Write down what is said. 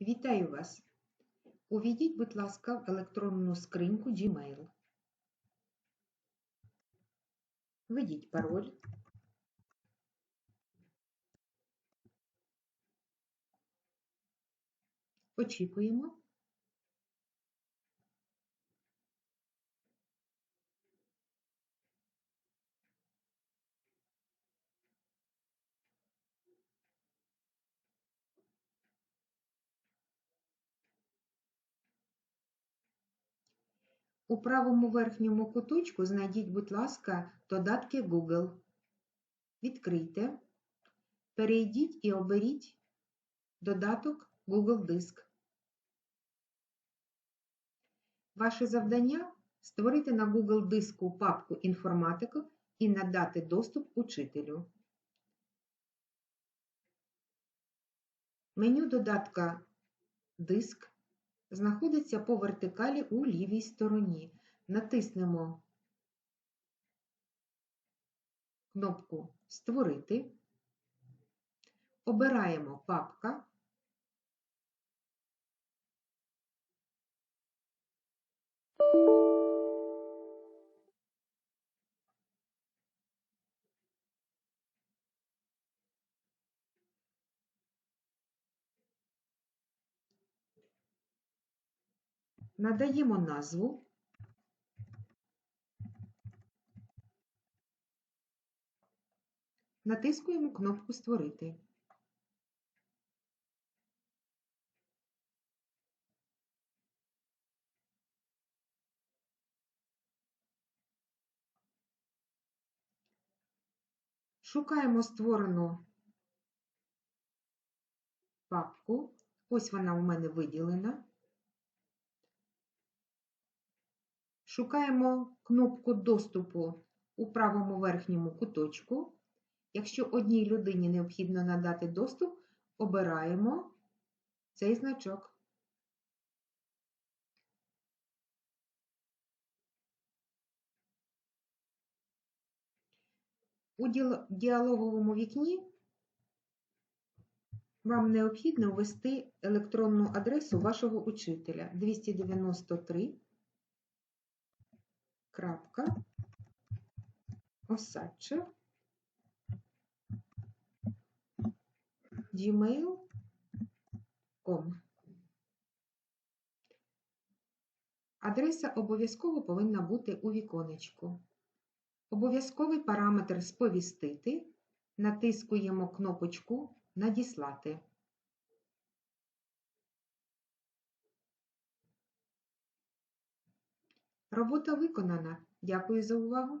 Вітаю вас! Увійдіть, будь ласка, в електронну скриньку Gmail. Введіть пароль. Очікуємо. У правому верхньому куточку знайдіть, будь ласка, додатки Google. Відкрийте, перейдіть і оберіть додаток Google Диск. Ваше завдання створити на Google диску папку інформатику і надати доступ учителю. Меню додатка Диск знаходиться по вертикалі у лівій стороні. Натиснемо кнопку Створити, обираємо папка. Надаємо назву. Натискуємо кнопку Створити. Шукаємо створену папку. Ось вона у мене виділена. Шукаємо кнопку доступу у правому верхньому куточку. Якщо одній людині необхідно надати доступ, обираємо цей значок. У діалоговому вікні вам необхідно ввести електронну адресу вашого учителя 293 крапка осадча gmail.com. Адреса обов'язково повинна бути у віконечку. Обов'язковий параметр Сповістити. Натискуємо кнопочку Надіслати. Робота виконана. Дякую за увагу!